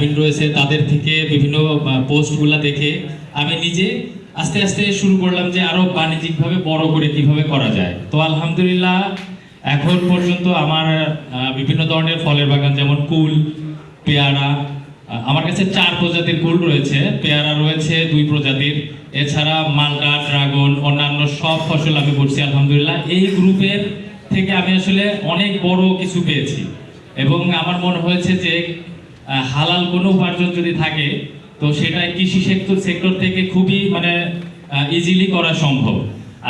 Admin রয়েছে তাদের থেকে, বিভিন্ন পোস্টগুলো দেখে আমি নিজে আস্তে আস্তে শুরু করলাম যে আরও বাণিজ্যিকভাবে বড় করে কীভাবে করা যায়। তো আলহামদুলিল্লাহ, এখন পর্যন্ত আমার বিভিন্ন ধরনের ফলের বাগান যেমন কুল, পেয়ারা আমার কাছে চার প্রজাতির কুল রয়েছে। পেয়ারা রয়েছে দুই প্রজাতির, এছাড়া মালটা ড্রাগন, অন্যান্য সব ফসল আমি করছি আলহামদুলিল্লাহ। এই গ্রুপের থেকে আমি আসলে অনেক বড় কিছু পেয়েছি। এবং আমার মনে হয়েছে যে হালাল কোনো উপার্জন যদি থাকে, তো সেটা কৃষি সেক্টর সেক্টর থেকে খুবই মানে ইজিলি করা সম্ভব।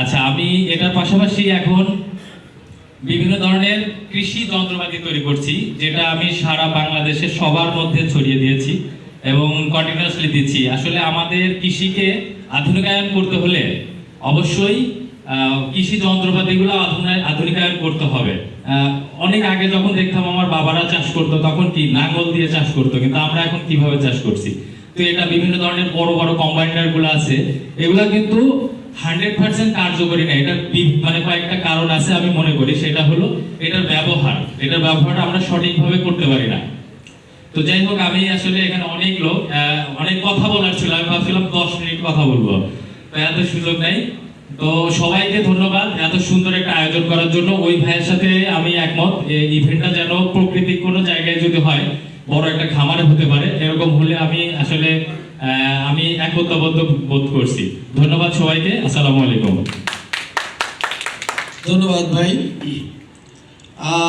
আচ্ছা আমি এটার পাশাপাশি এখন বিভিন্ন ধরনের কৃষি যন্ত্রপাতি তৈরি করছি, যেটা আমি সারা বাংলাদেশে সবার মধ্যে ছড়িয়ে দিয়েছি এবং কন্টিনিউয়াসলি দিচ্ছি। আসলে আমাদের কৃষিকে আধুনিকায়ন করতে হলে অবশ্যই কৃষি যন্ত্রপাতিগুলো আধুনি- আধুনিকায়ন করতে হবে। অনেক আগে যখন দেখতাম আমার বাবারা চাষ করতো, তখন কি নাঙ্গল দিয়ে চাষ করতো, কিন্তু আমরা এখন কীভাবে চাষ করছি? তো এটা বিভিন্ন ধরনের বড় বড় কম্বাইনারগুলো আছে, এগুলা কিন্তু হান্ড্রেড পার্সেন্ট কার্যকরী না। এটার বি- মানে কয়েকটা কারণ আছে আমি মনে করি, সেটা হলো এটার ব্যবহার। এটার ব্যবহারটা আমরা সঠিকভাবে করতে পারি না। তো যাই হোক, আমি আসলে এখানে অনেক লোক অনেক কথা বলার ছিল। আমি ভাবছিলাম দশ মিনিট কথা বলব। তো এত সুযোগ নেই। তো সবাইকে ধন্যবাদ এত সুন্দর একটা আয়োজন করার জন্য। ওই ভাইয়ের সাথে আমি একমত ইভেন্টটা যেন প্রকৃতিক কোনো জায়গায় যদি হয়, বড় একটা খামারে হতে পারে, এরকম হলে আমি আসলে আমি একতাবদ্ধ বোধ করছি। ধন্যবাদ সবাইকে, আসসালামু আলাইকুম। ধন্যবাদ ভাই।